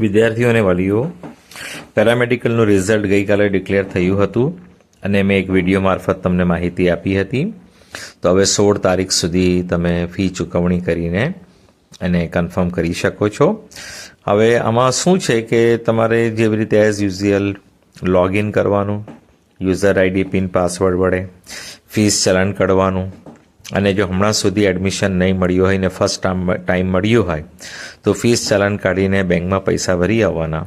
વિદ્યાર્થીઓ અને વાલીઓ પેરામેડિકલનું રિઝલ્ટ ગઈકાલે ડિક્લેર થયું હતું અને મેં એક વીડિયો મારફત તમને માહિતી આપી હતી. તો હવે સોળ તારીખ સુધી તમે ફી ચૂકવણી કરીને એને કન્ફર્મ કરી શકો છો. હવે આમાં શું છે કે તમારે જેવી રીતે એઝ યુઝ્યુઅલ લોગિન કરવાનું યુઝર આઈડી પિન પાસવર્ડ વડે ફીસ ચલણ કરવાનું અને જો હમણાં સુધી એડમિશન નહીં મળ્યું હોય ને ફર્સ્ટ ટાઈમ ટાઈમ મળ્યું હોય, તો ફીસ ચલણ કાઢીને બેંકમાં પૈસા ભરી આવવાના.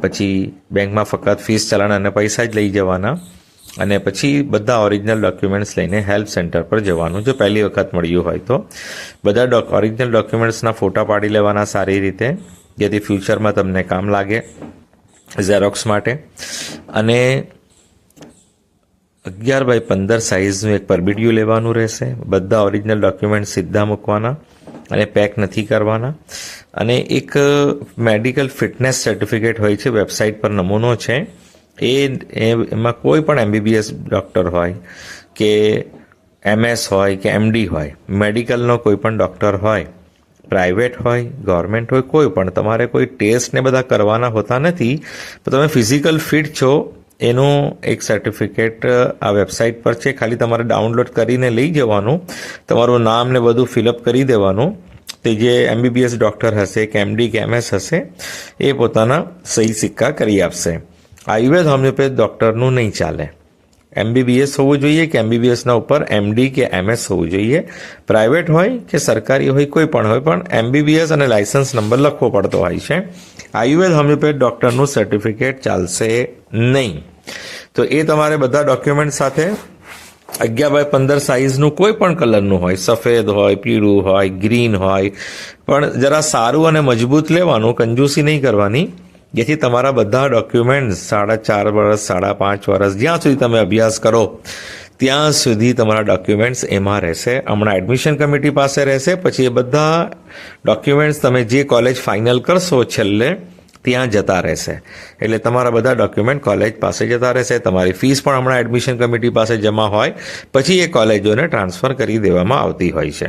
પછી બેંકમાં ફક્ત ફીસ ચલણ અને પૈસા જ લઈ જવાના. અને પછી બધા ઓરિજિનલ ડોક્યુમેન્ટ્સ લઈને હેલ્પ સેન્ટર પર જવાનું, જો પહેલી વખત મળ્યું હોય તો. બધા ડોક ઓરિજિનલ ડોક્યુમેન્ટ્સના ફોટા પાડી લેવાના સારી રીતે, જેથી ફ્યુચરમાં તમને કામ લાગે ઝેરોક્સ માટે. અને અગિયાર બાય પંદર સાઇઝનું એક પરબીડિયું લેવાનું રહેશે. બધા ઓરિજિનલ ડોક્યુમેન્ટ સીધા મૂકવાના અને પેક નથી કરવાના. અને એક મેડિકલ ફિટનેસ સર્ટિફિકેટ હોય છે વેબસાઇટ પર નમૂનો છે. એ એમાં કોઈ પણ એમબીબીએસ ડૉક્ટર હોય કે એમએસ હોય કે એમડી હોય મેડિકલનો કોઈ પણ ડૉક્ટર હોય પ્રાઇવેટ હોય ગવર્મેન્ટ હોય, કોઈ પણ, તમારે કોઈ ટેસ્ટ ને બધા કરવાના હોતા નથી, તો તમે ફિઝિકલ ફિટ છો એનું એક સર્ટિફિકેટ આ વેબસાઇટ પર છે. ખાલી તમારે ડાઉનલોડ કરીને લઈ જવાનું. તમારું નામ ને બધું ફિલઅપ કરી દેવાનું. તે જે એમબીબીએસ ડૉક્ટર હશે, કે એમડી કે એમએસ હશે, એ પોતાના સહી સિક્કા કરી આપશે. આયુર્વેદ હોમિયોપેથ ડૉક્ટરનું નહીં ચાલે. એમબીબીએસ હોવું જોઈએ કે એમબીબીએસના ઉપર એમડી કે એમએસ હોવું જોઈએ? પ્રાઇવેટ હોય કે સરકારી હોય, કોઈ પણ હોય, પણ એમબીબીએસ અને લાયસન્સ નંબર લખવો પડતો હોય છે. આયુર્વેદ હોમિયોપેથ ડૉક્ટરનું સર્ટિફિકેટ ચાલશે નહીં. તો એ તમારે બધા ડોક્યુમેન્ટ સાથે અગિયાર બાય પંદર સાઇઝનું કોઈ પણ કલરનું હોય, સફેદ હોય, પીળું હોય ગ્રીન હોય, પણ જરા સારું અને મજબૂત લેવાનું કંજૂસી નહીં કરવાની, જેથી તમારા બધા ડોક્યુમેન્ટ સાડા ચાર વર્ષ સાડા પાંચ વર્ષ જ્યાં સુધી તમે અભ્યાસ કરો, ત્યાં સુધી તમારા ડોક્યુમેન્ટ્સ એમાં રહેશે. હમણાં એડમિશન કમિટી પાસે રહેશે, પછી એ બધા ડોક્યુમેન્ટ્સ તમે જે કોલેજ ફાઇનલ કરશો છેલ્લે ત્યાં જતા રહેશે. એટલે તમારા બધા ડોક્યુમેન્ટ કોલેજ પાસે જતા રહેશે. તમારી ફીસ પણ હમણાં એડમિશન કમિટી પાસે જમા હોય. પછી એ કોલેજોને ટ્રાન્સફર કરી દેવામાં આવતી હોય છે.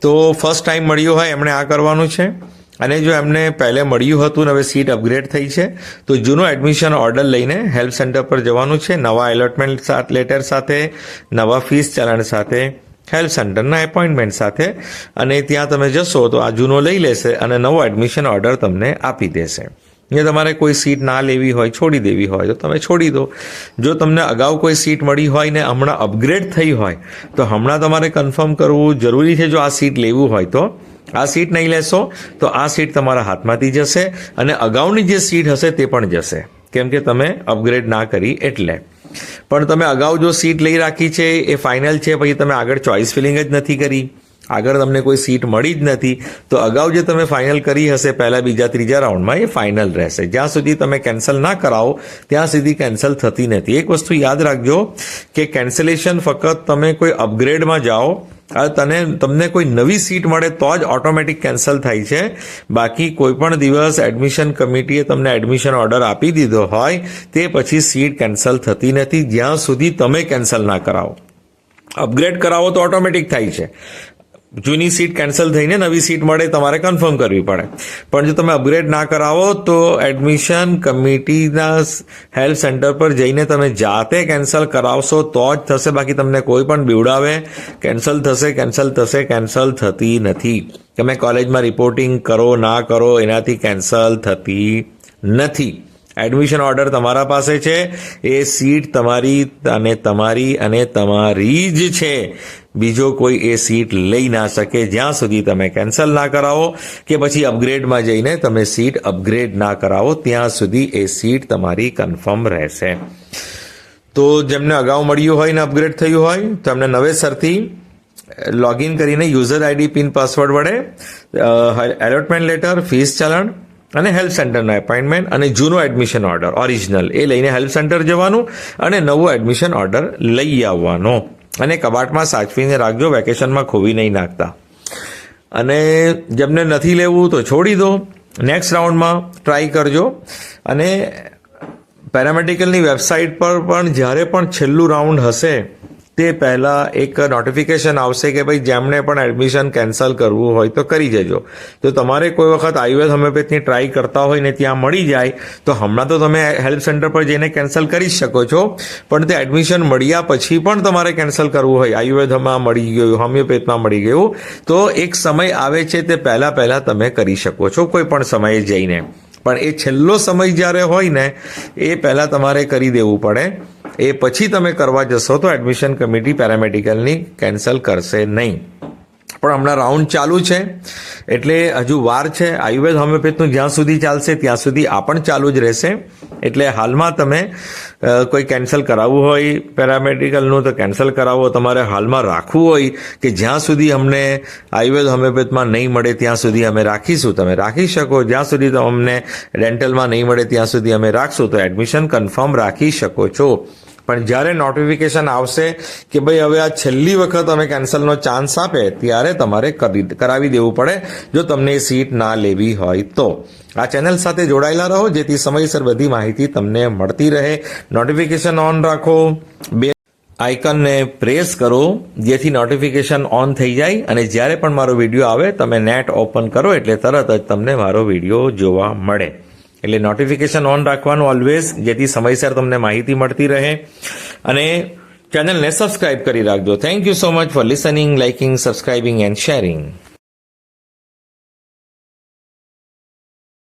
તો ફર્સ્ટ ટાઈમ મળ્યું હોય એમણે આ કરવાનું છે. અને જો એમને પહેલે મળ્યું હતું ને હવે સીટ અપગ્રેડ થઈ છે, તો જૂનો એડમિશન ઓર્ડર લઈને હેલ્પ સેન્ટર પર જવાનું છે. નવા એલોટમેન્ટ લેટર સાથે, નવા ફીસ ચલણ સાથે હેલ્પ સેન્ટરના એપોઇન્ટમેન્ટ સાથે અને ત્યાં તમે જશો તો આ જૂનો લઈ લેશે અને નવો એડમિશન ઓર્ડર તમને આપી દેશે. ને તમારે કોઈ સીટ ના લેવી હોય, છોડી દેવી હોય, તો તમે છોડી દો. જો તમને અગાઉ કોઈ સીટ મળી હોય ને હમણાં અપગ્રેડ થઈ હોય, તો હમણાં તમારે કન્ફર્મ કરવું જરૂરી છે જો આ સીટ લેવું હોય તો. આ સીટ નહીં લેશો, તો આ સીટ તમારા હાથમાંથી જશે અને અગાઉની જે સીટ હશે તે પણ જશે. કેમ કે તમે અપગ્રેડ ના કરી એટલે. પણ તમે અગાઉ જો સીટ લઈ રાખી છે, એ ફાઇનલ છે, પછી તમે આગળ ચોઇસ ફિલિંગ જ નથી કરી. આગળ તમને કોઈ સીટ મળી જ નથી. તો અગાઉ જે તમે ફાઇનલ કરી હશે, પહેલા બીજા ત્રીજા રાઉન્ડમાં એ ફાઇનલ રહેશે. જ્યાં સુધી તમે કેન્સલ ના કરાવો, ત્યાં સુધી કેન્સલ થતી નથી. એક વસ્તુ યાદ રાખજો કે કેન્સલેશન ફક્ત તમે કોઈ અપગ્રેડમાં જાઓ તને તમને કોઈ નવી સીટ મળે તો જ ઓટોમેટિક કેન્સલ થાય છે. બાકી કોઈ પણ દિવસ એડમિશન કમિટીએ તમને એડમિશન ઓર્ડર આપી દીધો હોય, તે પછી સીટ કેન્સલ થતી નથી. જ્યાં સુધી તમે કેન્સલ ના કરાવો. અપગ્રેડ કરાવો તો ઓટોમેટિક થાય છે. જૂની સીટ કેન્સલ થઈને નવી સીટ મળે, તમારે કન્ફર્મ કરવી પડે. પણ જો તમે અપગ્રેડ ના કરાવો, તો એડમિશન કમિટીના હેલ્પ સેન્ટર પર જઈને તમે જાતે કેન્સલ કરાવશો, તો જ થશે. બાકી તમને કોઈ પણ બીવડાવે કેન્સલ થશે કેન્સલ થશે કેન્સલ થતી નથી. તમે કોલેજમાં રિપોર્ટિંગ કરો, ના કરો, એનાથી કેન્સલ થતી નથી. એડમિશન ઓર્ડર તમારા પાસે છે. એ સીટ તમારી અને તમારી અને તમારી જ છે. બીજો કોઈ એ સીટ લઈ ના શકે. જ્યાં સુધી તમે કેન્સલ ના કરાવો કે પછી અપગ્રેડમાં જઈને તમે સીટ અપગ્રેડ ના કરાવો, ત્યાં સુધી એ સીટ તમારી કન્ફર્મ રહેશે. તો જેમને અગાઉ મળ્યું હોય ને અપગ્રેડ થયું હોય, તો નવેસરથી લોગિન કરીને યુઝર આઈડી પિન પાસવર્ડ વડે એલોટમેન્ટ લેટર ફીસ ચલણ અને હેલ્પ સેન્ટરનો એપોઇન્ટમેન્ટ અને જૂનો એડમિશન ઓર્ડર ઓરિજિનલ એ લઈને હેલ્પ સેન્ટર જવાનું અને નવો એડમિશન ઓર્ડર લઈ આવવાનો. અને કબાટમાં સાચવીને રાખજો વેકેશનમાં ખોવી નહીં નાખતા. અને જેમને નથી લેવું તો છોડી દો. નેક્સ્ટ રાઉન્ડમાં ટ્રાય કરજો. અને પેરામેડિકલની વેબસાઇટ પર પણ જ્યારે પણ છેલ્લું રાઉન્ડ હશે તે પહેલાં એક નોટિફિકેશન આવશે કે ભાઈ જેમણે પણ એડમિશન કેન્સલ કરવું હોય તો કરી જજો તો તમારે કોઈ વખત આયુર્વેદ હોમિયોપેથની ટ્રાય કરતા હોય ને ત્યાં મળી જાય, તો હમણાં તો તમે હેલ્પ સેન્ટર પર જઈને કેન્સલ કરી શકો છો. પણ તે એડમિશન મળ્યા પછી પણ તમારે કેન્સલ કરવું હોય. આયુર્વેદમાં મળી ગયું હોમિયોપેથમાં મળી ગયું. તો એક સમય આવે છે તે પહેલાં પહેલાં તમે કરી શકો છો, કોઈ પણ સમયે જઈને. પણ એ છેલ્લો સમય જ્યારે હોય ને, એ પહેલાં તમારે કરી દેવું પડે. એ પછી તમે કરવા જશો તો એડમિશન કમિટી પેરામેડિકલની કેન્સલ કરશે નહીં. પણ હમણાં રાઉન્ડ ચાલુ છે, એટલે હજુ વાર છે. આયુર્વેદ હોમિયોપેથનું જ્યાં સુધી ચાલશે, ત્યાં સુધી આ પણ ચાલુ જ રહેશે. એટલે હાલમાં તમે કોઈ કેન્સલ કરાવવું હોય, પેરામેડિકલનું તો કેન્સલ કરાવો, તમારે હાલમાં રાખવું હોય કે જ્યાં સુધી અમને આયુર્વેદ હોમિયોપેથમાં નહીં મળે ત્યાં સુધી અમે રાખીશું. તમે રાખી શકો, જ્યાં સુધી તો અમને ડેન્ટલમાં નહીં મળે ત્યાં સુધી અમે રાખશું. તો એડમિશન કન્ફર્મ રાખી શકો છો. પણ જ્યારે નોટિફિકેશન આવશે કે ભાઈ હવે આ છેલ્લી વખત અમે કેન્સલનો ચાન્સ આપે, ત્યારે તમારે કરી કરાવી દેવું પડે જો તમને એ સીટ ના લેવી હોય તો. આ ચેનલ સાથે જોડાયેલા રહો, જેથી સમયસર બધી માહિતી તમને મળતી રહે. નોટિફિકેશન ઓન રાખો. બે આઇકનને પ્રેસ કરો, જેથી નોટિફિકેશન ઓન થઈ જાય. અને જ્યારે પણ મારો વીડિયો આવે, તમે નેટ ઓપન કરો, એટલે તરત જ તમને મારો વીડિયો જોવા મળે. એટલે નોટિફિકેશન ઓન રાખવાનું ઓલવેઝ જેથી સમયસર તમને માહિતી મળતી રહે. અને ચેનલને સબસ્ક્રાઇબ કરી રાખજો. Thank you so much for listening liking subscribing and sharing